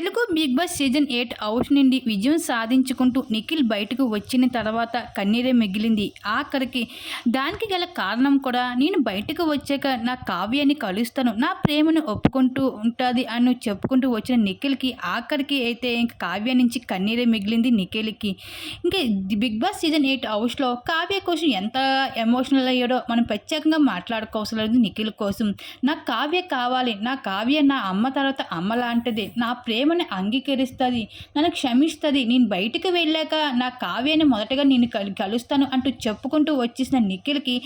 Telugu Bigg Boss season eight house నుండి విజయం సాధించుకుంటూ నిఖిల్ బయటకు వచ్చిన తర్వాత కన్నీరే మిగిలింది. ఆఖరికి దానికి గల కారణం కూడా నేను బయటకు వచ్చాక నా కావ్యాన్ని కలుస్తాను నా ప్రేమను ఒప్పుకుంటూ ఉంటుంది అని చెప్పుకుంటూ వచ్చిన నిఖిల్కి ఆఖరికి అయితే ఇంక కావ్య నుంచి కన్నీరే మిగిలింది నిఖిల్కి. ఇంకా బిగ్ బాస్ సీజన్ ఎయిట్ హౌస్లో కావ్య కోసం ఎంత ఎమోషనల్ అయ్యాడో మనం ప్రత్యేకంగా మాట్లాడుకోవసరం లేదు నిఖిల్ కోసం. నా కావ్య కావాలి నా కావ్య నా అమ్మ తర్వాత అమ్మ లాంటిది. నా ప్రేమ ప్రేమను అంగీకరిస్తుంది నన్ను క్షమిస్తుంది. నేను బయటకు వెళ్ళాక నా కావ్యాన్ని మొదటగా నేను కలుస్తాను అంటూ చెప్పుకుంటూ వచ్చేసిన నిఖిల్కి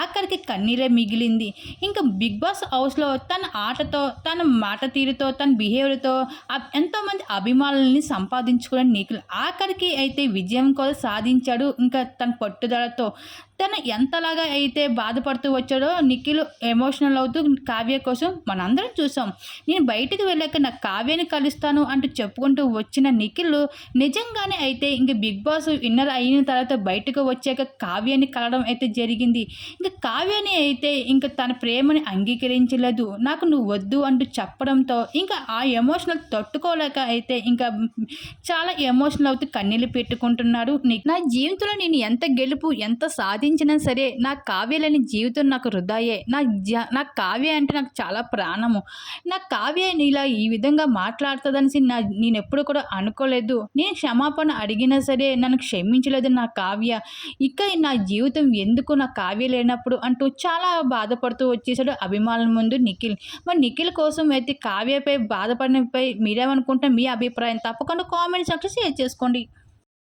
ఆఖరికి కన్నీరే మిగిలింది. ఇంకా బిగ్ బాస్ హౌస్లో తన ఆటతో తన మాట తీరుతో తన బిహేవియర్తో ఎంతోమంది అభిమానులని సంపాదించుకున్న నిఖిల్ ఆఖరికి అయితే విజయం కూడా సాధించాడు. ఇంకా తన పట్టుదలతో తను ఎంతలాగా అయితే బాధపడుతూ వచ్చాడో నిఖిల్ ఎమోషనల్ అవుతూ కావ్య కోసం మనందరం చూసాం. నేను బయటికి వెళ్ళాక నా కావ్యని కలుస్తాను అంటూ చెప్పుకుంటూ వచ్చిన నిఖిల్ నిజంగానే అయితే ఇంక బిగ్ బాస్ విన్నర్ అయిన తర్వాత బయటకు వచ్చాక కావ్యాన్ని కలడం అయితే జరిగింది. ఇంకా కావ్యాన్ని అయితే ఇంకా తన ప్రేమని అంగీకరించలేదు. నాకు నువ్వు వద్దు అంటూ చెప్పడంతో ఇంకా ఆ ఎమోషనల్ తట్టుకోలేక అయితే ఇంకా చాలా ఎమోషనల్ అవుతూ కన్నీళ్ళు పెట్టుకుంటున్నాడు నా జీవితంలో నేను ఎంత గెలుపు ఎంత సాధించినా సరే నా కావ్యలేని జీవితం నాకు వృధాయే. నా జ నా కావ్య అంటే నాకు చాలా ప్రాణము. నా కావ్య ఇలా ఈ విధంగా మాట్లాడుతుందనేసి నా నేను ఎప్పుడు కూడా అనుకోలేదు. నేను క్షమాపణ అడిగినా సరే నన్ను క్షమించలేదు నా కావ్య. ఇక నా జీవితం ఎందుకు నా కావ్య లేనప్పుడు అంటూ చాలా బాధపడుతూ వచ్చేసాడు అభిమానుల ముందు నిఖిల్. మరి నిఖిల్ కోసం అయితే కావ్యపై బాధపడినపై మీరేమనుకుంటే మీ అభిప్రాయం తప్పకుండా కామెంట్ సెక్షన్ షేర్ చేసుకోండి.